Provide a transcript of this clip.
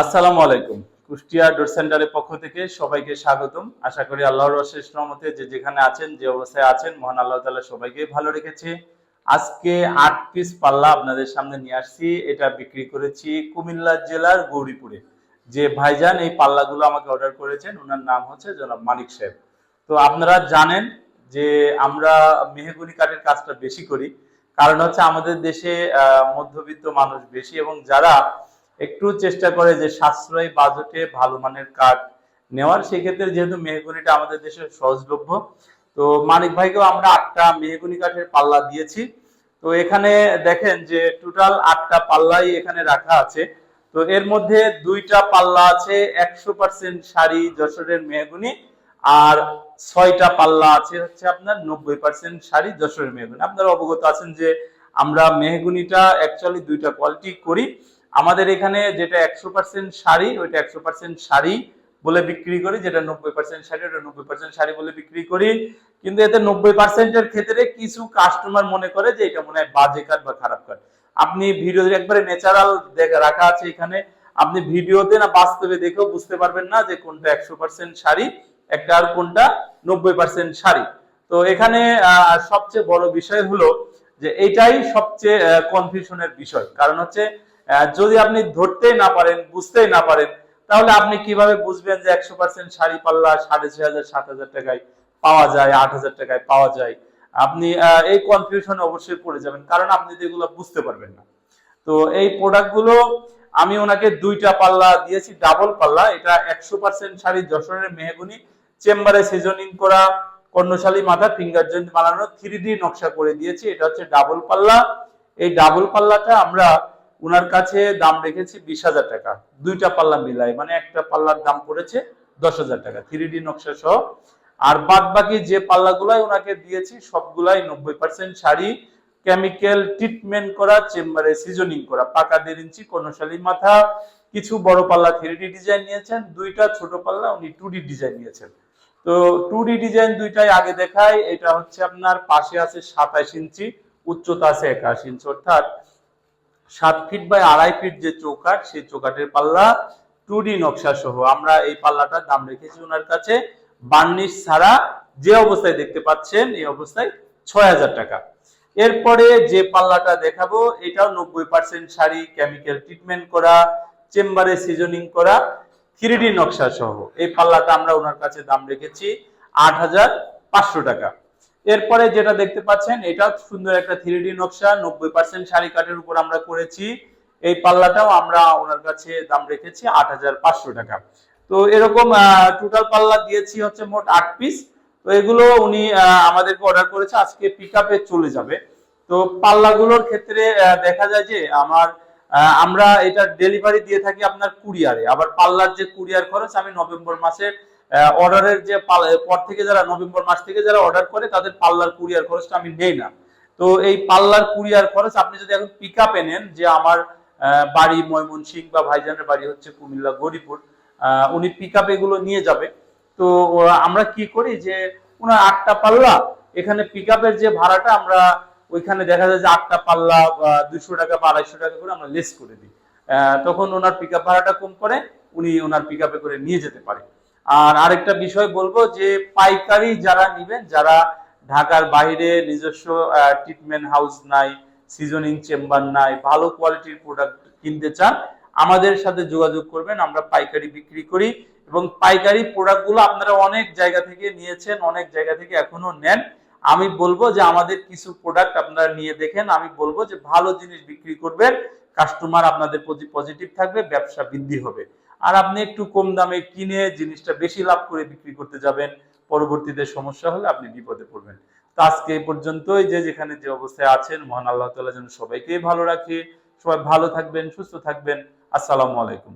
আসসালামু আলাইকুম। কুষ্টিয়া ডোর সেন্টারের পক্ষ থেকে সবাইকে স্বাগতম। আশা করি আল্লাহর অশেষ রহমতে যে যেখানে আছেন, যে অবস্থায় আছেন, মহান আল্লাহ তাআলা সবাইকে ভালো রেখেছে। আজকে আট পিস পাল্লা আপনাদের সামনে নিয়ে আসছি। এটা বিক্রি করেছি কুমিল্লা জেলার গৌরীপুরে। যে ভাইজান এই পাল্লাগুলো আমাকে অর্ডার করেছেন, ওনার নাম হচ্ছে জনাব মানিক সাহেব। তো আপনারা জানেন যে আমরা মেহগুনি কাঠের কাজটা বেশি করি। কারণ হচ্ছে আমাদের দেশে মধ্যবিত্ত মানুষ বেশি এবং যারা একটু চেষ্টা করে যে সাশ্রয়ী বাজেটে ভালো মানের কাঠ নেওয়ার। সেক্ষেত্রে যেহেতু মেহগুনিটা আমাদের দেশে সহজলভ্য, তো মানিক ভাইকেও আমরা আটটা মেহগুনি কাঠের পাল্লা দিয়েছি। তো এখানে দেখেন যে টোটাল আটটা পাল্লাই এখানে রাখা আছে। তো এর মধ্যে দুইটা পাল্লা আছে, একশো পার্সেন্ট শাড়ি, যশোরের মেহগুনি, আর ছয়টা পাল্লা আছে হচ্ছে আপনার নব্বই পার্সেন্ট শাড়ি, যশোরের মেহগুনি। আপনারা অবগত আছেন যে আমরা মেহগুনিটা অ্যাকচুয়ালি দুইটা কোয়ালিটি করি। আমাদের এখানে যেটা একশো পার্সেন্ট শাড়ি, ওইটা একশো পার্সেন্ট শাড়ি বলে বিক্রি করি, যেটা নব্বই পার্সেন্ট শাড়ি, ওটা নব্বই পার্সেন্ট শাড়ি বলে বিক্রি করি। কিন্তু এতে নব্বই পার্সেন্টের ক্ষেত্রে কিছু কাস্টমার মনে করে যে এটা মনে হয় বাজে কাঠ বা খারাপ কাঠ আপনি ভিডিও একবারে ন্যাচারাল রাখা আছে এখানে। আপনি ভিডিওতে না বাস্তবে দেখেও বুঝতে পারবেন না যে কোনটা একশো পার্সেন্ট শাড়ি, একটা আর কোনটা নব্বই পার্সেন্ট শাড়ি। তো এখানে সবচেয়ে বড় বিষয় হলো যে এটাই সবচেয়ে কনফিউশনের বিষয়। কারণ হচ্ছে যদি আপনি ধরতেই না পারেন, বুঝতেই না পারেন, তাহলে আপনি কীভাবে বুঝবেন যে একশো পার্সেন্ট শাড়ি পাল্লা সাড়ে ছয় হাজার, সাত হাজার টাকায় পাওয়া যায়, আট হাজার টাকায় পাওয়া যায়? আপনি এই কনফিউশনে অবশ্যই পড়ে যাবেন, কারণ আপনি তো এগুলো বুঝতে পারবেন না। তো এই প্রোডাক্টগুলো আমি ওনাকে দুইটা পাল্লা দিয়েছি ডাবল পাল্লা। এটা একশো পার্সেন্ট শাড়ি যশোরের মেহগুনি, চেম্বারে সিজনিং করা, কর্ণশালী মাথা ফিঙ্গার জয়েন্ট বানানো থ্রি নকশা করে দিয়েছি। এটা হচ্ছে ডাবল পাল্লা। এই ডাবল পাল্লাটা আমরা ওনার কাছে দাম রেখেছি বিশ হাজার টাকা। দুইটা পাল্লা মিলাই মানে একটা পাল্লার দাম পড়েছে দশ হাজার টাকা থ্রি ডি নকশা সহ। আর বাদ বাকি যে পাল্লাগুলাই ওনাকে দিয়েছি, সবগুলাই নব্বই পার্সেন্ট শাড়ি কেমিক্যাল ট্রিটমেন্ট করা, চেম্বারে সিজনিং করা, পাকা দেড় ইঞ্চি, কর্ণশালী মাথা, কিছু বড় পাল্লা থ্রি ডিজাইন নিয়েছেন, দুইটা ছোট পাল্লা উনি টু ডি ডিজাইন নিয়েছেন। তো টু ডি ডিজাইন দুইটাই আগে দেখায় এটা হচ্ছে আপনার পাশে আছে সাতাইশ ইঞ্চি, উচ্চতা আছে একাশ ইঞ্চি, অর্থাৎ সাত ফিট বাই আড়াই ফিট যে চৌকাট সেই চৌকাটের পাল্লা টু ডি নকশা সহ। আমরা এই পাল্লাটার দাম রেখেছি ওনার কাছে। বার্নিশ ছাড়া যে অবস্থায় দেখতে পাচ্ছেন, এই অবস্থায় ছয় হাজার টাকা। এরপরে যে পাল্লাটা দেখাবো, এটাও নব্বই পার্সেন্ট শাড়ি কেমিক্যাল ট্রিটমেন্ট করা চেম্বারে সিজনিং করা থ্রি নকশা সহ। এই পাল্লাটা আমরা ওনার কাছে দাম রেখেছি আট হাজার পাঁচশো টাকা। এরপরে যেটা দেখতে পাচ্ছেন এটাও সুন্দর একটা থ্রি ডি নকশা, নব্বই পার্সেন্ট শাড়ি কাঠের উপর আমরা করেছি। এই পাল্লাটাও আমরা ওনার কাছে দাম রেখেছি আট হাজার পাঁচশো টাকা। তো এরকম টোটাল পাল্লা দিয়েছি হচ্ছে মোট আট পিস তো এগুলো উনি আমাদেরকে অর্ডার করেছে। আজকে পিক চলে যাবে। তো পাল্লাগুলোর ক্ষেত্রে দেখা যায় যে আমার আমরা এটা ডেলিভারি দিয়ে থাকি আপনার কুরিয়ারে আবার পাল্লার যে কুরিয়ার খরচ, আমি নভেম্বর মাসের অর্ডারের যে পর থেকে যারা নভেম্বর মাস থেকে যারা অর্ডার করে, তাদের পাল্লার কুরিয়ার খরচটা আমি নেই না। তো এই পাল্লার কুরিয়ার খরচ আপনি যদি এখন পিক আপে নেন, যে আমার বাড়ি ময়মনসিংহ বা ভাইজানের বাড়ি হচ্ছে কুমিল্লা, গরিপুর উনি পিক আপ এগুলো নিয়ে যাবে। তো আমরা কি করি যে, ওনার আটটা পাল্লা, এখানে পিক আপের যে ভাড়াটা আমরা ওইখানে দেখা যায় যে আটটা পাল্লা দুইশো টাকা বা আড়াইশো টাকা করে আমরা লেস করে দিই। তখন ওনার পিক আপ ভাড়াটা কম করে, উনি ওনার পিক আপে করে নিয়ে যেতে পারে। আর আরেকটা বিষয় বলব যে পাইকারি যারা নিবেন, যারা ঢাকার বাইরে নিজস্ব ট্রিটমেন্ট হাউস নাই সিজনিং চেম্বার নাই, ভালো কোয়ালিটির প্রোডাক্ট কিনতে চান, আমাদের সাথে যোগাযোগ করবেন, আমরা পাইকারি বিক্রি করি এবং পাইকারি প্রোডাক্টগুলো আপনারা অনেক জায়গা থেকে নিয়েছেন, অনেক জায়গা থেকে এখনও নেন। আমি বলব যে আমাদের কিছু প্রোডাক্ট আপনারা নিয়ে দেখেন, আমি বলব যে ভালো জিনিস বিক্রি করবেন কাস্টমার আপনাদের প্রতি পজিটিভ থাকবে, ব্যবসা বৃদ্ধি হবে। আর আপনি একটু কম দামে কিনে জিনিসটা বেশি লাভ করে বিক্রি করতে যাবেন, পরবর্তীতে সমস্যা হলে আপনি বিপদে পড়বেন। তো আজকে এই পর্যন্তই, যে যেখানে যে অবস্থায় আছেন, মহান আল্লাহ তালা যেন সবাইকে ভালো রাখে। সবাই ভালো থাকবেন, সুস্থ থাকবেন। আসসালামু আলাইকুম।